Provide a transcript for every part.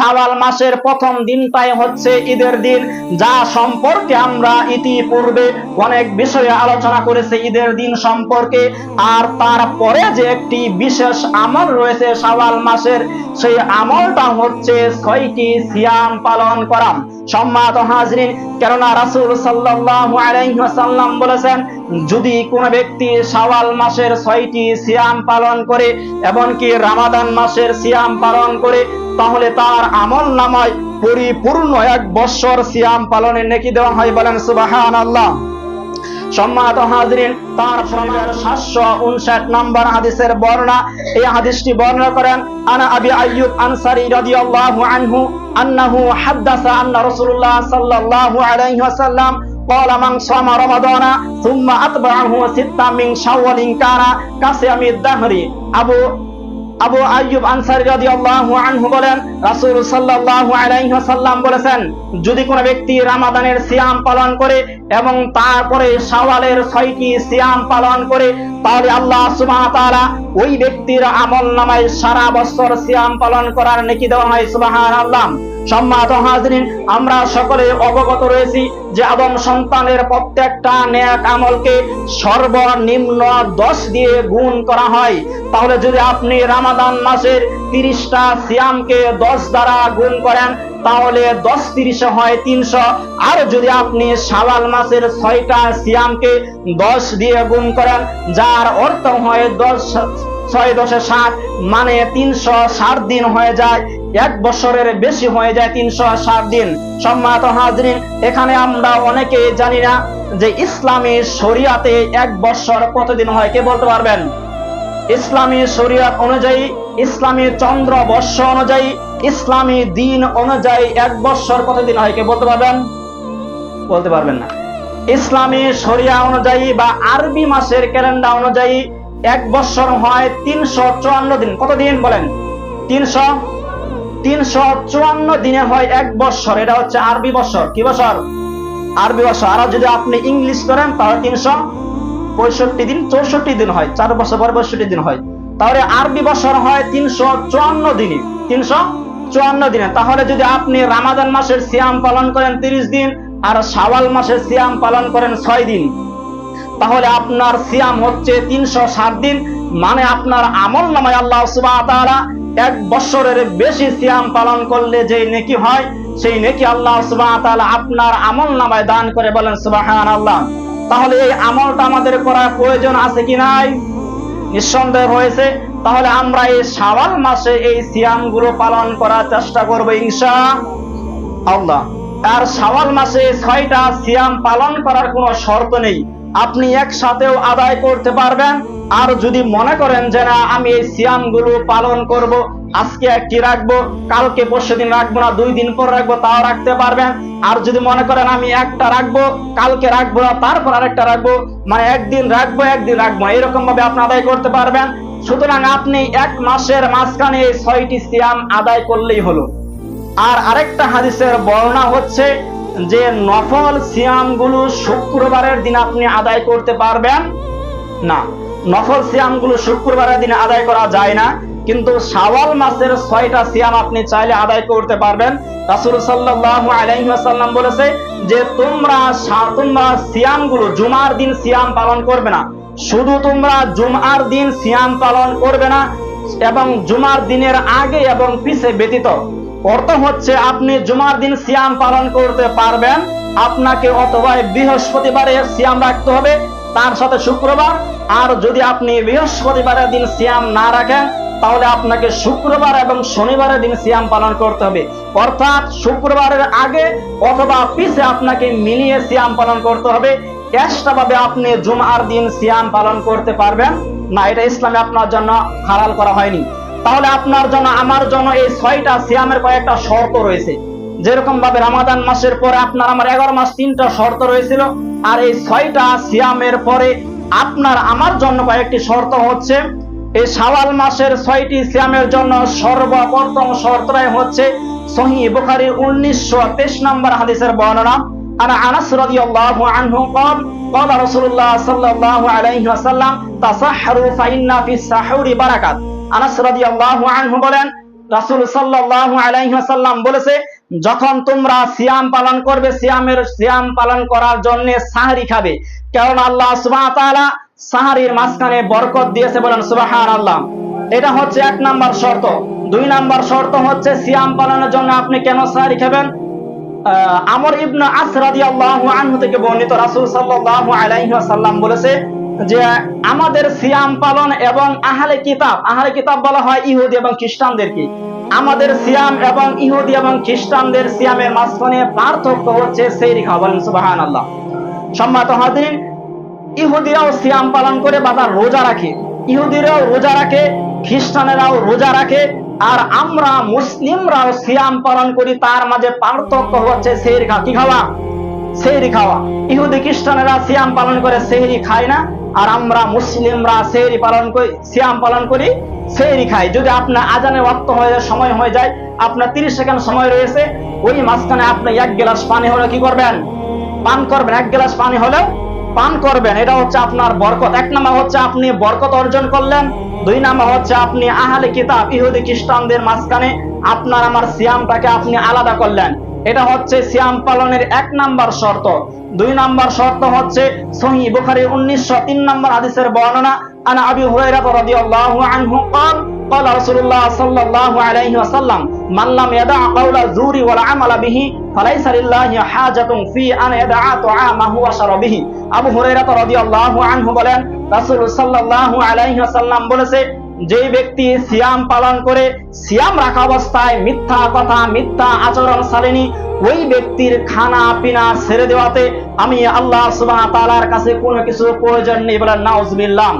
শাওয়াল মাসের প্রথম দিনটাই হচ্ছে ঈদের দিন, যা সম্পর্কে আমরা ইতিপূর্বে অনেক বিষয়ে আলোচনা করেছি ঈদের দিন সম্পর্কে। আর তারপরে যে একটি বিশেষ আমল রয়েছে শাওয়াল মাসের, সেই আমলটা হচ্ছে ছয়টি সিয়াম পালন করা। সম্মাত হাজরিন, কেননা রাসুল সাল্লাহ আলাইসাল্লাম বলেছেন, যদি কোন ব্যক্তি শাওয়াল মাসের ছয়টি সিয়াম পালন করে এমনকি রামাদান মাসের সিয়াম পালন করে, তাহলে তার আমল নামায় পরিপূর্ণ এক বৎসর সিয়াম পালনে নেকি দেওয়া হয় বলেন সুবহানাল্লাহ। সম্মানিত হাজরিন তার সমাজের সাতশো উনষাট নম্বর হাদিসের বর্ণনা এই হাদিসটি বর্ণনা করেন আনা আবি আইয়ুব আনসারি রাদিয়াল্লাহু আনহু আন্নাহু হাদ্দাসা আন্না রাসূলুল্লাহ সাল্লাল্লাহু আলাইহি ওয়াসাল্লাম قال من صام رمضان ثم أتبعه ستا من شوال كان كصيام الدهر আবু আবু আইয়ুব আনসারী রাদিয়াল্লাহু আনহু বলেন রাসূল সাল্লাল্লাহু আলাইহি ওয়াসাল্লাম বলেছেন যদি কোনো ব্যক্তি রমাদানের সিয়াম পালন করে এবং তারপরে শাওয়ালের ছয়টি সিয়াম পালন করে, তাহলে আল্লাহ ওয়া তাআলা ওই ব্যক্তির আমলনামায় সারা বছর সিয়াম পালন করার নেকি দেওয়া হয়, সুবহানাল্লাহ। সম্মানিত হাজরিন, আমরা সকলে অবগত রয়েছি যে আদম সন্তানের প্রত্যেকটা নেক আমলকে সর্বনিম্ন দশ দিয়ে গুণ করা হয়। তাহলে যদি আপনি রামাদান মাসের তিরিশটা সিয়ামকে দশ দ্বারা গুণ করেন তাহলে দশ তিরিশে হয় তিনশো। আর যদি আপনি শাওয়াল মাসের ছয়টা সিয়ামকে দশ দিয়ে গুণ করেন, যার অর্থ হয় দশ, ছয় দশে ষাট মানে তিনশো ষাট দিন হয়ে যায়, এক বছরের বেশি হয়ে যায় তিনশো ষাট দিন। সম্মানিত হাজরিন, এখানে আমরা অনেকে জানি না যে ইসলামী শরিয়াতে এক বছর কতদিন হয়, কে বলতে পারবেন? ইসলামী শরিয়াত অনুযায়ী, ইসলামী চন্দ্র বর্ষ অনুযায়ী ইসলামী দিন অনুযায়ী এক বছর কতদিন হয়, কে বলতে পারবেন? বলতে পারবেন না। ইসলামী শরিয়া অনুযায়ী বা আরবি মাসের ক্যালেন্ডার অনুযায়ী এক বছর হয় তিনশো চুয়ান্ন দিন। কত দিন বলেন? তিনশো? তিনশো চুয়ান্ন দিনে হয় এক বৎসর এটা হচ্ছে আরবি বৎসর কি বছর? আরবি বছর। আর যদি আপনি ইংলিশ করেন, তাহলে তিনশো পঁয়ষট্টি দিন, চৌষট্টি দিন হয়। চার বছর পর পঁয়ষট্টি দিন হয়। তাহলে আরবি বছর হয় তিনশো চুয়ান্ন দিনে তিনশো চুয়ান্ন দিনে। তাহলে যদি আপনি রামাদান মাসের সিয়াম পালন করেন তিরিশ দিন আর শাওয়াল মাসের সিয়াম পালন করেন ছয় দিন, তাহলে আপনার সিয়াম হচ্ছে তিনশো ষাট দিন মানে আপনার আমল নামায় আল্লাহ সুবাহ এক বছরের বেশি সিয়াম পালন করলে যে নেকি হয়, সেই নেকি আল্লাহ সুবাহ আপনার আমল নামায় দান করে বলেন সুবাহান আল্লাহ তাহলে এই আমলটা আমাদের করার প্রয়োজন আছে কি নাই? নিঃসন্দেহ হয়েছে তাহলে আমরা এই শাওয়াল মাসে এই সিয়ামগুলো পালন করার চেষ্টা করব ইনশা আল্লাহ। আর শাওয়াল মাসে ছয়টা সিয়াম পালন করার কোনো শর্ত নেই। আপনি একসাথেও আদায় করতে পারবেন। আর যদি মনে করেন যে না, আমি এই সিয়ামগুলো পালন করব, আজকে একটি রাখব, কালকে পরশু দিন রাখব না, দুই দিন পর রাখব, তাও রাখতে পারবেন। আর যদি মনে করেন আমি একটা রাখব, কালকে রাখব না, তারপর আরেকটা রাখব মানে একদিন রাখব একদিন রাখব এরকম ভাবে আপনি আদায় করতে পারবেন। সুতরাং আপনি এক মাসের মাঝখানে ছয়টি সিয়াম আদায় করলেই হলো। আর আরেকটা হাদিসের বর্ণনা হচ্ছে যে নফল সিয়ামগুলো শুক্রবারের দিন আপনি আদায় করতে পারবেন না। নফল সিয়ামগুলো শুক্রবারের দিনে আদায় করা যায় না, কিন্তু শাওয়াল মাসের ছয়টা সিয়াম আপনি চাইলে আদায় করতে পারবেন। রাসূল সাল্লাল্লাহু আলাইহি ওয়াসাল্লাম বলেছে যে তোমরা তোমরা সিয়ামগুলো জুমার দিন সিয়াম পালন করবে না। শুধু তোমরা জুমার দিন সিয়াম পালন করবে না, এবং জুমার দিনের আগে এবং পিছে ব্যতীত। অর্থ হচ্ছে আপনি জুমার দিন সিয়াম পালন করতে পারবেন, আপনাকে অথবা বৃহস্পতিবারে সিয়াম রাখতে হবে, তার সাথে শুক্রবার। আর যদি আপনি বৃহস্পতিবারের দিন সিয়াম না রাখেন, তাহলে আপনাকে শুক্রবার এবং শনিবারের দিন সিয়াম পালন করতে হবে। অর্থাৎ শুক্রবারের আগে অথবা পিছে আপনাকে মিলিয়ে সিয়াম পালন করতে হবে এক্সট্রা ভাবে আপনি জুমার দিন সিয়াম পালন করতে পারবেন। না, এটা ইসলামে আপনার জন্য হালাল করা হয়নি। তাহলে আপনার জন্য, আমার জন্য এই ছয়টা সিয়ামের কয়েকটা শর্ত রয়েছে। যেরকম ভাবে রামাদান মাসের পরে আপনার আমার এগারো মাস তিনটা শর্ত রয়েছিল। আর এই ছয়টা সিয়ামের পরে আপনার আমার জন্য কয়েকটি শর্ত হচ্ছে, এই শাওয়াল মাসের ছয়টি সিয়ামের জন্য সর্বপ্রথম শর্তটাই হচ্ছে সহি বুখারীর উনিশশো তেইশ নম্বর হাদিসের বর্ণনা। আর আনাস রাদিয়াল্লাহু আনহু قال قال رسول الله صلى الله عليه وسلم تصحروا فإن في السحور بركات আনাস রাদিয়াল্লাহু আনহু বলেন রাসূল সাল্লাল্লাহু আলাইহি ওয়াসাল্লাম বলেছে যখন তোমরা সিয়াম পালন করবে সিয়ামের সিয়াম পালন করার জন্য সাহরি খাবে কারণ আল্লাহ সুবহানাহু ওয়া তাআলা সাহারির মাঝখানে বরকত দিয়েছে বলেন সুবহানাল্লাহ এটা হচ্ছে এক নাম্বার শর্ত দুই নাম্বার শর্ত হচ্ছে সিয়াম পালনের জন্য আপনি কেন সাহরি খাবেন আহ, আমর ইবনে আস রাদিয়াল্লাহু আনহু থেকে বর্ণিত রাসূল সাল্লাল্লাহু আলাইহি ওয়াসাল্লাম বলেছে যে, আমাদের সিয়াম পালন এবং আহলে কিতাব আহলে কিতাব বলা হয় ইহুদি এবং খ্রিস্টানদেরকে। আমাদের সিয়াম এবং ইহুদি এবং খ্রিস্টানদের সিয়ামের মাঝখানে পার্থক্য হচ্ছে সেই খাওয়া বলেন সুবহানাল্লাহ। সম্মানিত হাজিরিন, ইহুদিরাও সিয়াম পালন করে বা রোজা রাখে। ইহুদিরাও রোজা রাখে, খ্রিস্টানেরাও রোজা রাখে আর আমরা মুসলিমরাও সিয়াম পালন করি, তার মাঝে পার্থক্য হচ্ছে খাওয়া কি খাওয়া? সেহরি খাওয়া। ইহুদি খ্রিস্টানেরা সিয়াম পালন করে সেহরি খায় না। আর আমরা মুসলিমরা সেহরি পালন করি, সিয়াম পালন করি সেহরি খাই। যদি আপনার আজানের ওয়াক্ত হয়ে যায়, সময় হয়ে যায়, আপনার তিরিশ সেকেন্ড সময় রয়েছে, ওই মাঝখানে আপনি এক গ্লাস পানি হলে কি করবেন? পান করবেন। এক গ্লাস পানি হলেও পান করবেন এটা হচ্ছে আপনার বরকত এক নাম্বার হচ্ছে আপনি বরকত অর্জন করলেন দুই নাম্বার হচ্ছে আপনি আহলে কিতাব ইহুদি খ্রিস্টানদের মাঝখানে আপনার আমার সিয়ামটাকে আপনি আলাদা করলেন এটা হচ্ছে সিয়াম পালনের এক নাম্বার শর্ত দুই নাম্বার শর্ত হচ্ছে সহি বুখারীর 1903 নাম্বার হাদিসের বর্ণনা আনা আবি হুরায়রা রাদিয়াল্লাহু আনহু قال قال رسول الله صلى الله عليه وسلم من لم يدع قول الزور والعمل به আবু হুরাইরা রাদিয়াল্লাহু বলেন, রাসূল সাল্লাল্লাহু আলাইহি বলেছে যে ব্যক্তি সিয়াম পালন করে, সিয়াম রাখা অবস্থায় মিথ্যা কথা, মিথ্যা আচরণ সারেনি ওই ব্যক্তির খানা পিনা ছেড়ে দেওয়াতে আমি আল্লাহ সুবহানাহু ওয়া কাছে কোনো কিছু প্রয়োজন নেই বলেন নাউজুবিল্লাহ।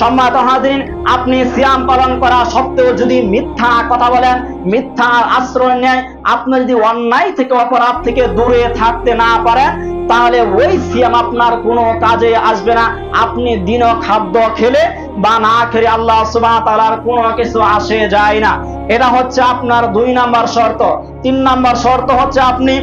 সম্মানিত হাজিরিন, আপনি সিয়াম পালন করা সত্ত্বেও যদি মিথ্যা কথা বলেন মিথ্যা আশ্রয় নেয়, আপনি যদি অন্যায় থেকে, অপরাধ থেকে দূরে থাকতে না পারেন, তাহলে ওই সিয়াম আপনার কোনো কাজে আসবে না। আপনি দিন খাদ্য খেলে বা না খেলে আল্লাহ সুবহানাহু ওয়া তাআলার কোনো কিছু আসে যায় না। এটা হচ্ছে আপনার দুই নাম্বার শর্ত। তিন নাম্বার শর্ত হচ্ছে আপনি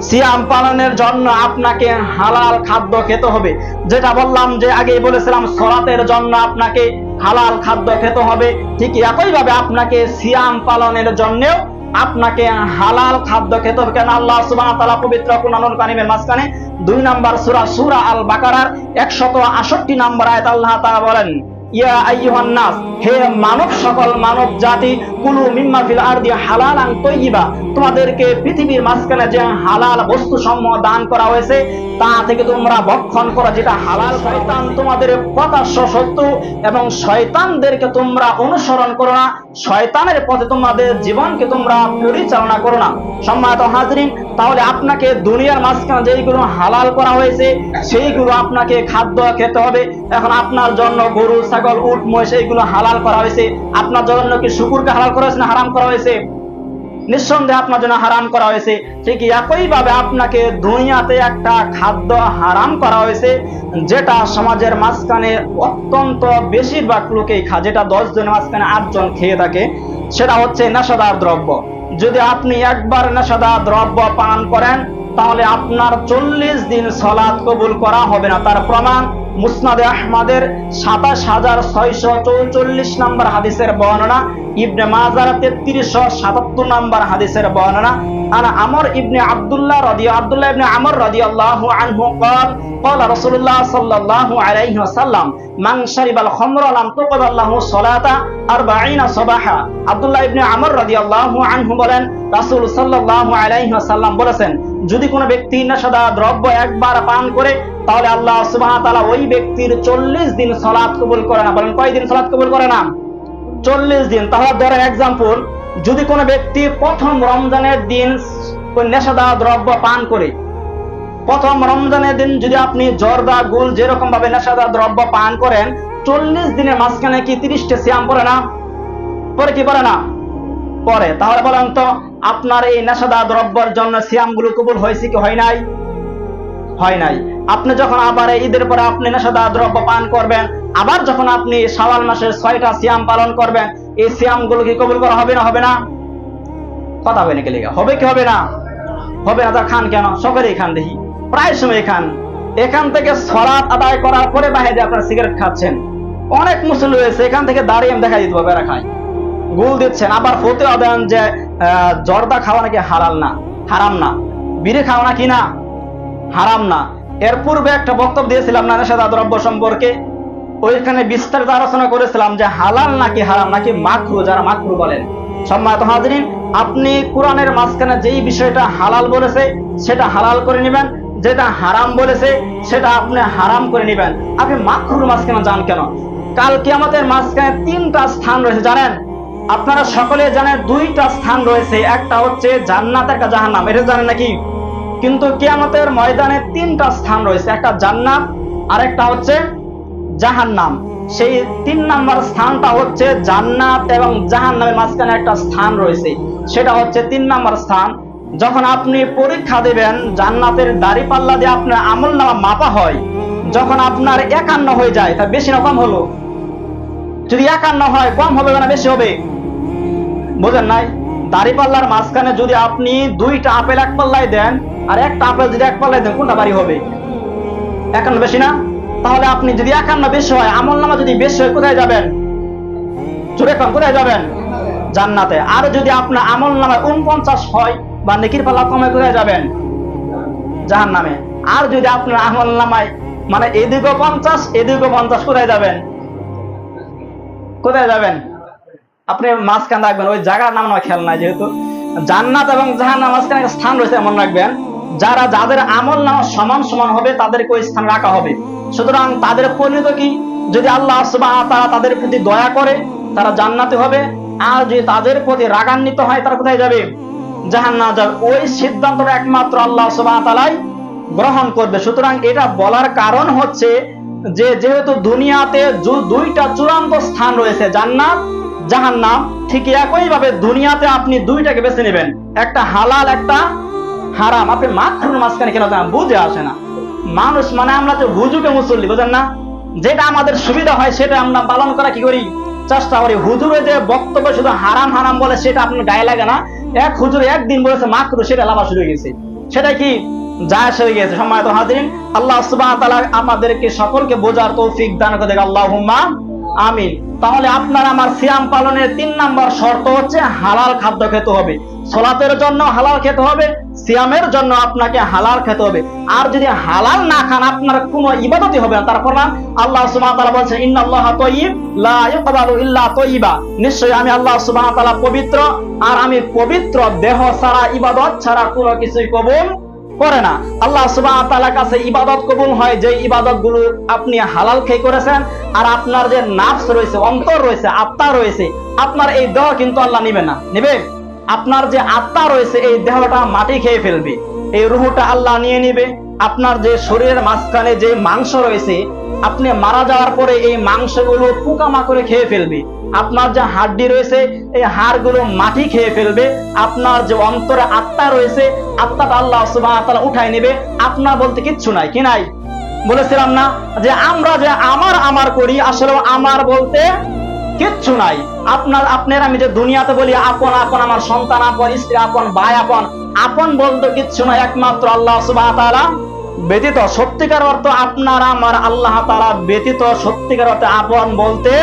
সিয়াম পালনের জন্য আপনাকে হালাল খাদ্য খেতে হবে। যেটা বললাম যে আগে বলেছিলাম সরাতের জন্য আপনাকে হালাল খাদ্য খেতে হবে। ঠিক একইভাবে আপনাকে সিয়াম পালনের জন্যও আপনাকে হালাল খাদ্য খেতে হবে। কেন আল্লাহ সুবহানাহু ওয়া তাআলা পবিত্র কুরআনুল কারীমের মাঝখানে দুই নাম্বার সুরা সুরা আল বাকারার 168 নম্বর আয়াত আল্লাহ তাআলা বলেন শয়তানদেরকে তোমরা অনুসরণ করো না। শয়তানের পথে তোমাদের জীবনকে তোমরা পরিচালনা করো না। সম্মানিত হাজরিন, তাহলে আপনাকে দুনিয়ার মাঝখানে যেইগুলো হালাল করা হয়েছে, সেইগুলো আপনাকে খাদ্য খেতে হবে। এখন আপনার জন্য গরু ছাগল, উট, মহিষ, এইগুলো হালাল করা হয়েছে। আপনার জন্য কি শুকুরকে হালাল করা হয়েছে না হারাম করা হয়েছে? নিঃসন্দেহে আপনার জন্য হারাম করা হয়েছে। ঠিক একইভাবে আপনাকে দুনিয়াতে একটা খাদ্য হারাম করা হয়েছে, যেটা সমাজের মাঝখানে অত্যন্ত বেশিরভাগ লোকেই খা যেটা দশ জনের মাঝখানে আটজন খেয়ে থাকে, সেটা হচ্ছে নেশাদার দ্রব্য। যদি আপনি একবার নেশাদার দ্রব্য পান করেন, তাহলে আপনার চল্লিশ দিন সলাৎ কবুল করা হবে না। তার প্রমাণ মুসনাদে আহমাদের সাতাশ হাজার ছয়শ চৌচল্লিশ নম্বর হাদিসের বর্ণনা ইবনে মাজার তেত্রিশশো সাতাত্তর নম্বর হাদিসের বর্ণনা আনা আমর ইবনে আব্দুল্লাহ রদি আব্দুল্লাহ ইবনে আমর রদি আল্লাহ আনহু قال قال رسول الله صلى الله عليه وسلم من شرب الخمر لم تقبل له صلاة 40 صباحا আব্দুল্লাহ ইবনে আমর রাদিয়াল্লাহু আনহু বলেন রাসূল সাল্লাল্লাহু আলাইহি ওয়াসাল্লাম বলেছেন যদি কোনো ব্যক্তি নেশাদা দ্রব্য একবার পান করে তাহলে আল্লাহ ওয়া ওই ব্যক্তির 40 দিন সালাত কবুল করে না। বলেন, কয় দিন সালাত কবুল করে না? চল্লিশ দিন। তাহলে ধরেন এক্সাম্পল যদি কোনো ব্যক্তি প্রথম রমজানের দিন নেশাদা দ্রব্য পান করে, প্রথম রমজানের দিন যদি আপনি জর্দা, গুল যেরকম ভাবে নেশাদা দ্রব্য পান করেন, চল্লিশ দিনের মাঝখানে কি তিরিশটা সিয়াম পড়ে না? পরে কি পড়ে না? পরে তাহলে বলেন তো, আপনার এই নেশাদা দ্রব্যের জন্য সিয়ামগুলো কবুল হয়েছে কি হয় নাই? হয় নাই। আপনি যখন আবার ঈদের পরে আপনি নেশাদা দ্রব্য পান করবেন, আবার যখন আপনি শাওয়াল মাসের ছয়টা সিয়াম পালন করবেন, এই সিয়ামগুলো কি কবুল করা হবে না? হবে না। কথা হবে নাকি লেগে হবে কি হবে না? হবে না তা খান কেন? সকলেই খান দেখি। প্রায় সময় খান। এখান থেকে সরাত আদায় করার পরে বাইরে আপনার সিগারেট খাচ্ছেন। অনেক মুসলিম রয়েছে, এখান থেকে দাঁড়িয়ে আমি দেখা দিতে হবে এরা খায়। গুল দিচ্ছেন। আবার ফতেও দেন যে জর্দা খাওয়া নাকি হালাল না? হারাম না। বিড়ি খাওয়া নাকি না? হারাম না। এর পূর্বে একটা বক্তব্য দিয়েছিলাম না নেশাদা দ্রব্য সম্পর্কে। ওইখানে বিস্তারিত আলোচনা করেছিলাম যে হালাল নাকি হারাম, নাকি মাকরু, যারা মাকরু বলেন। সম্মানিত হাজরিন, আপনি কোরআনের মাঝখানে যেই বিষয়টা হালাল বলেছে, সেটা হালাল করে নেবেন। যেটা হারাম বলেছে, সেটা আপনি হারাম করে নেবেন। আপনি মাকরুর মাঝখানে যান কেন? কাল আমাদের মাঝখানে তিনটা স্থান রয়েছে, জানেন? আপনারা সকলে জানেন দুইটা স্থান রয়েছে। একটা হচ্ছে জান্নাত, একটা জাহান্নাম। এটা জানেন নাকি? কিন্তু কিয়ামতের ময়দানে তিনটা স্থান রয়েছে, একটা জান্নাত আর একটা হচ্ছে জাহান্নাম। সেই তিন নাম্বার স্থানটা হচ্ছে জান্নাত এবং জাহান্নামের মাঝখানে একটা স্থান রয়েছে। সেটা হচ্ছে তিন নাম্বার স্থান। যখন আপনি পরীক্ষা দেবেন, জান্নাতের দাড়ি পাল্লা দিয়ে আপনার আমল নামা মাপা হয়, যখন আপনার একান্ন হয়ে যায়, তা বেশি না কম হলো? যদি একান্ন হয়, কম হবে না বেশি হবে। বোঝেন নাই? দাড়ি পাল্লার মাঝখানে যদি আপনি দুইটা আপেল এক পাল্লায় দেন আর একটা আপেল যদি এক পাল্লায় দেন, কোনটা বাড়ি হবে? একান্ন বেশি না? তাহলে আপনি যদি একান্ন বেশি হয়, আমল নামা যদি বেশি হয়, কোথায় যাবেন? কম কোথায় যাবেন? জান্নাতে। আর যদি আপনার আমল নামায় উনপঞ্চাশ হয় বা নেকির পাল্লা কমে, কোথায় যাবেন? জাহান নামে আর যদি আপনার আমল নামায় মানে এদিকে পঞ্চাশ এদিকে পঞ্চাশ, কোথায় যাবেন? কোথায় যাবেন? আপনি মাঝখানে রাখবেন, ওই জায়গার নাম আমার খেয়াল নাই যেহেতু। জান্নাত এবং জাহান্নাম মাঝখানে স্থান রয়েছে, এমন রাখবেন। যারা যাদের আমল নামা সমান সমান হবে, তাদেরকে ওই স্থানে রাখা হবে। সুতরাং তাদের পরিণত কি? যদি আল্লাহ ওয়া তাআলা তাদের প্রতি দয়া করে, তারা জান্নাতে হবে। আর যদি তাদের প্রতি রাগান্বিত হয়, তারা কোথায় যাবে? জাহান্নাম যাবে। ওই সিদ্ধান্তটা একমাত্র আল্লাহ সুবহানাহু ওয়া তাআলাই গ্রহণ করবে। সুতরাং এটা বলার কারণ হচ্ছে যে, যেহেতু দুনিয়াতে দুইটা চূড়ান্ত স্থান রয়েছে, জান্নাত, জাহান্নাম, ঠিক একই ভাবে দুনিয়াতে আপনি দুইটাকে বেছে নেবেন। একটা হালাল, একটা হারাম। আপনি মাত্র মাঝখানে কেন যান বুঝে আসে না। মানুষ মানে আমরা তো হুজুকে মুসল্লি, বুঝেন না? যেটা আমাদের সুবিধা হয়, সেটা আমরা পালন করা কি করি? চেষ্টা করি। হুজুরে যে বক্তব্য শুধু হারাম হারাম বলে, সেটা আপনার গায়ে লাগে না। এক হুজুরে একদিন বলেছে মাত্র সেটা লাভা শুরু হয়ে গেছে। সেটা কি? যায় হয়ে গেছে। সম্মানিত হাজিরিন, আল্লাহ তাআলা আমাদেরকে সকলকে বোঝার তৌফিক দান করে দেখ আল্লাহুম্মা আমিন। তাহলে আপনার আমার সিয়াম পালনের তিন নাম্বার শর্ত হচ্ছে হালাল খাদ্য খেতে হবে। সলাতের জন্য হালাল খেতে হবে, সিয়ামের জন্য আপনাকে হালাল খেতে হবে। আর যদি হালাল না খান, আপনার কোনো ইবাদতই হবে না। তারপর না আল্লাহ সুবহানাহু ওয়া তাআলা বলছেন তাইয়্যিব, লা ইউকবালু ইল্লা তাইয়্যিবা। নিশ্চয়ই আমি আল্লাহ সুবহানাহু ওয়া পবিত্র, আর আমি পবিত্র দেহ ছাড়া, ইবাদত ছাড়া কোনো কিছুই কবুল করে না। আল্লাহ সুবাহ তালা কাছে ইবাদত কবুল হয়, যে ইবাদতগুলো আপনি হালাল খেয়ে করেছেন, আর আপনার যে নাফস রয়েছে, অন্তর রয়েছে, আত্মা রয়েছে, আপনার এই দেহ কিন্তু আল্লাহ নিবে না। নেবে? আপনার যে আত্মা রয়েছে, এই দেহটা মাটি খেয়ে ফেলবে। এই রুহটা আল্লাহ নিয়ে নিবে। আপনার যে শরীরের মাঝখানে যে মাংস রয়েছে, আপনি মারা যাওয়ার পরে এই মাংসগুলো পোকামাকড়ে খেয়ে ফেলবে। আপনার যে হাড্ডি রয়েছে, এই হাড়গুলো মাটি খেয়ে ফেলবে। আপনার যে অন্তরে আত্মা রয়েছে, আত্মাটা আল্লাহ তাআলা উঠাই নেবে। আপনার বলতে কিচ্ছু নাই, কি নাই? বলেছিলাম না যে আমরা যে আমার আমার করি, আসলে আমার বলতে কিচ্ছু নাই। আপনার আপনার আমি যে দুনিয়াতে বলি, আপন আপন আমার সন্তান, আপন স্ত্রী, আপন ভাই, আপন আপন বলতে কিচ্ছু নাই, একমাত্র আল্লাহ ওয়া ব্যতীত সত্যিকার অর্থ আপনার, আমার আল্লাহ তাআলা ব্যতীত সত্যিকার অর্থে আপন বলতে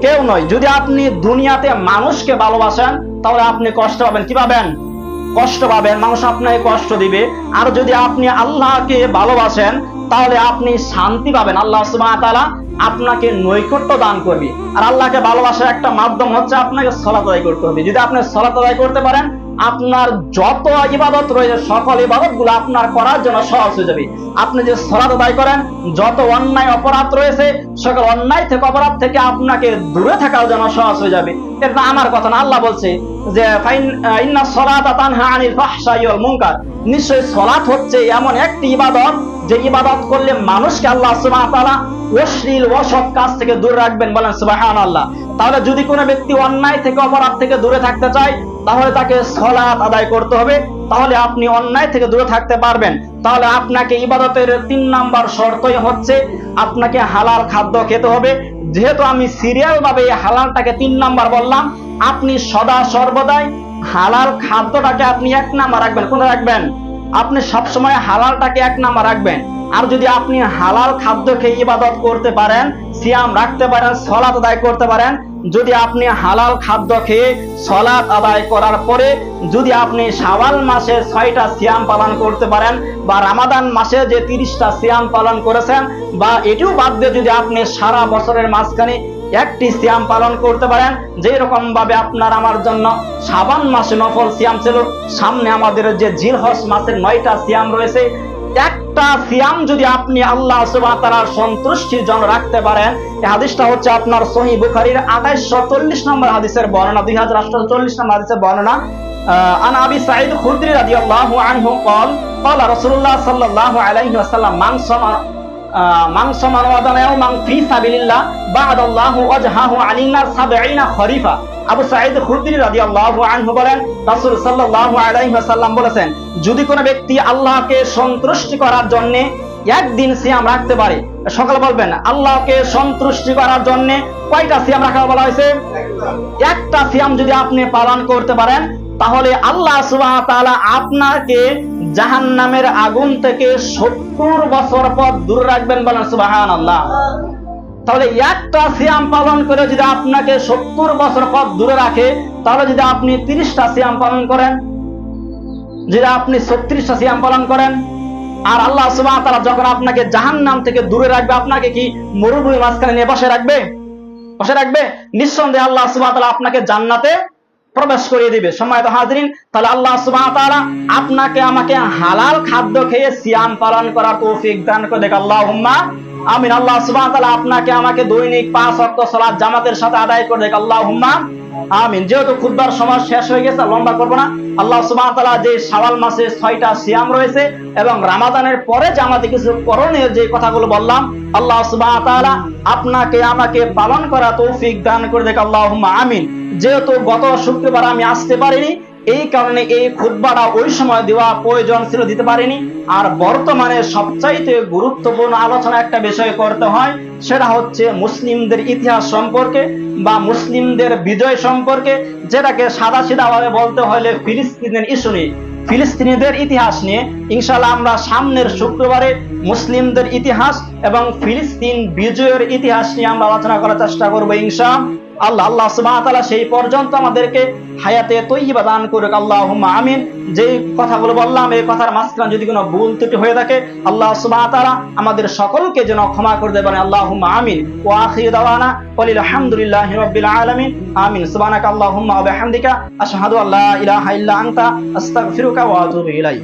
কেউ নয়। যদি আপনি দুনিয়াতে মানুষকে ভালোবাসেন, তাহলে আপনি কষ্ট পাবেন। কি পাবেন? কষ্ট পাবেন। মানুষ আপনাকে কষ্ট দিবে। আর যদি আপনি আল্লাহকে ভালোবাসেন, তাহলে আপনি শান্তি পাবেন। আল্লাহ সুবহানাহু ওয়া তাআলা আপনাকে নৈকট্য দান করবে। আর আল্লাহকে ভালোবাসার একটা মাধ্যম হচ্ছে আপনাকে সলাত আদায় করতে হবে। যদি আপনি সলাত আদায় করতে পারেন আপনার যত ইবাদত রয়েছে, সকল ইবাদতগুলো আপনার করার জন্য সহজ হয়ে যাবে। আপনি যে সলাত আদায় করেন, যত অন্যায় অপরাধ রয়েছে, সকল অন্যায় থেকে অপরাধ থেকে আপনাকে দূরে থাকার জন্য সহজ হয়ে যাবে। এটা আমার কথা না, আল্লাহ বলছে যে, ফাইন ইন্না সলাতা তানহা আনিল ফাহশাই মুনকার। নিশ্চয়ই সলাত হচ্ছে এমন একটি ইবাদত, যে ইবাদত করলে মানুষকে আল্লাহ সুবহানাহু তাআলা অশ্লীল, অসৎ কাজ থেকে দূরে রাখবেন বলেন সুবহানাল্লাহ। তাহলে যদি কোনো ব্যক্তি অন্যায় থেকে, অপরাধ থেকে দূরে থাকতে চায় তাহলে তাকে সলাত আদায় করতে হবে। তাহলে আপনি অন্যায় থেকে দূরে থাকতে পারবেন। তাহলে আপনাকে ইবাদতের তিন নাম্বার শর্তই হচ্ছে আপনাকে হালাল খাদ্য খেতে হবে। যেহেতু আমি সিরিয়াল ভাবে এই হালালটাকে তিন নাম্বার বললাম, আপনি সদা সর্বদাই হালাল খাদ্যটাকে আপনি এক নাম্বার রাখবেন। কোন রাখবেন? আপনি সবসময় হালালটাকে এক নাম্বার রাখবেন। আর যদি আপনি হালাল খাদ্য খেয়ে ইবাদত করতে পারেন, সিয়াম রাখতে পারেন সলাত আদায় করতে পারেন যদি আপনি হালাল খাদ্য খেয়ে সলাৎ আদায় করার পরে যদি আপনি শাওয়াল মাসে ছয়টা সিয়াম পালন করতে পারেন বা রামাদান মাসে যে তিরিশটা সিয়াম পালন করেছেন বা এটিও বাদ দিয়ে যদি আপনি সারা বছরের মাঝখানে একটি সিয়াম পালন করতে পারেন যে রকম ভাবে আপনার আমার জন্য সাবান মাসে নফল সিয়াম ছিল, সামনে আমাদের যে জিলহস মাসের নয়টা সিয়াম রয়েছে একটা সিয়াম যদি আপনি আল্লাহ সুবহানাহু ওয়া তাআলার সন্তুষ্টির জন্য রাখতে পারেন এই হাদিসটা হচ্ছে আপনার সহিহ বুখারীর 2840 নম্বর হাদিসের বর্ণনা 2840 নম্বর হাদিসের বর্ণনা আহ, আন আবি সাঈদ খুদরি রাদিয়াল্লাহু আনহু قال قال رسول الله صلى الله عليه وسلم من صام মান সমান ওয়াদানাও মান ফি সাবিলিল্লাহ বা'দাল্লাহু ওয়াজহাহু আলিনা 70 খরিফা আবু সাঈদ খুদরি রাদিয়াল্লাহু আনহু বলেন, রাসূল সাল্লাল্লাহু আলাইহি ওয়াসাল্লাম বলেছেন, যদি কোনো ব্যক্তি আল্লাহকে সন্তুষ্টি করার জন্য একদিন সিয়াম রাখতে পারে, সকালে বলবেন, আল্লাহকে সন্তুষ্টি করার জন্য কয়টা সিয়াম রাখা বলা হয়েছে? একটা সিয়াম যদি আপনি পালন করতে পারেন, তাহলে আল্লাহ সুবহানাহু ওয়া তাআলা আপনাকে জাহান্নামের আগুন থেকে সত্তর বছর পর দূরে রাখবেন বলেন সুবহানাল্লাহ। তাহলে একটা সিয়াম পালন করে যদি আপনাকে সত্তর বছর পর দূরে রাখে, তাহলে যদি আপনি তিরিশটা সিয়াম পালন করেন, যদি আপনি ছত্রিশটা সিয়াম পালন করেন, আর আল্লাহ সুবাহ তারা যখন আপনাকে জাহান্নাম থেকে দূরে রাখবে, আপনাকে কি মরুভূমি মাঝখানে নিয়ে বসে রাখবে? বসে রাখবে? নিঃসন্দেহে আল্লাহ সুবাহ তাআলা আপনাকে জান্নাতে প্রবেশ করিয়ে দিবে। সম্মানিত হাজরিন, তাহলে আল্লাহ সুবাহ তাআলা আপনাকে আমাকে হালাল খাদ্য খেয়ে সিয়াম পালন করার তৌফিক দান করে দেখ। আল্লাহ আমিন আল্লাহ সুবাহ আপনাকে, আমাকে দৈনিক পাঁচ ওয়াক্ত সালাত জামাতের সাথে আদায় করে দেখ। আল্লাহ আমিন। যেহেতু খুদবার সময় শেষ হয়ে গেছে লম্বা করব না। আল্লাহ সুবাহ তাআলা যে শাওয়াল মাসে ছয়টা সিয়াম রয়েছে এবং রামাদানের পরে যে আমাদের কিছু করণীয় যে কথাগুলো বললাম, আল্লাহ সুবাহ তাআলা আপনাকে, আমাকে পালন করা তৌফিক দান করে দেখ। আল্লাহ আমিন। যেহেতু গত শুক্রবার আমি আসতে পারিনি এই কারণে এই খুতবাটা ওই সময় দেওয়া প্রয়োজন ছিল, দিতে পারিনি। আর বর্তমানে সবচাইতে গুরুত্বপূর্ণ আলোচনা একটা বিষয় করতে হয়, সেটা হচ্ছে মুসলিমদের ইতিহাস সম্পর্কে বা মুসলিমদের বিজয় সম্পর্কে, যেটাকে সাদা সিধা ভাবে বলতে হলে ফিলিস্তিনের ইস্যু নিয়ে। ফিলিস্তিনিদের ইতিহাস নিয়ে ইনশাল্লাহ আমরা সামনের শুক্রবারে মুসলিমদের ইতিহাস এবং ফিলিস্তিন বিজয়ের ইতিহাস নিয়ে আমরা আলোচনা করার চেষ্টা করব ইনশা আল্লাহ আল্লাহ ওয়া সেই পর্যন্ত আমাদেরকে হায়াতে তৈবা দান করুক। আল্লাহ আমিন। যে কথাগুলো বললাম, এই কথার মাঝখানে যদি কোনো ভুল ত্রুটি হয়ে থাকে, আল্লাহ ওয়া আমাদের সকলকে যেন ক্ষমা করে দেবেন। আল্লাহ আমিন। ওয়া আখিরু দাওয়ানা ওয়ালিল হামদুলিল্লাহি রাব্বিল আলামিন। আমিন। সুবহানাকা আল্লাহুম্মা ওয়া বিহামদিকা। আশহাদু আল্লা ইলাহা ইল্লা আনতা। আস্তাগফিরুকা ওয়া আতুবু ইলাইক।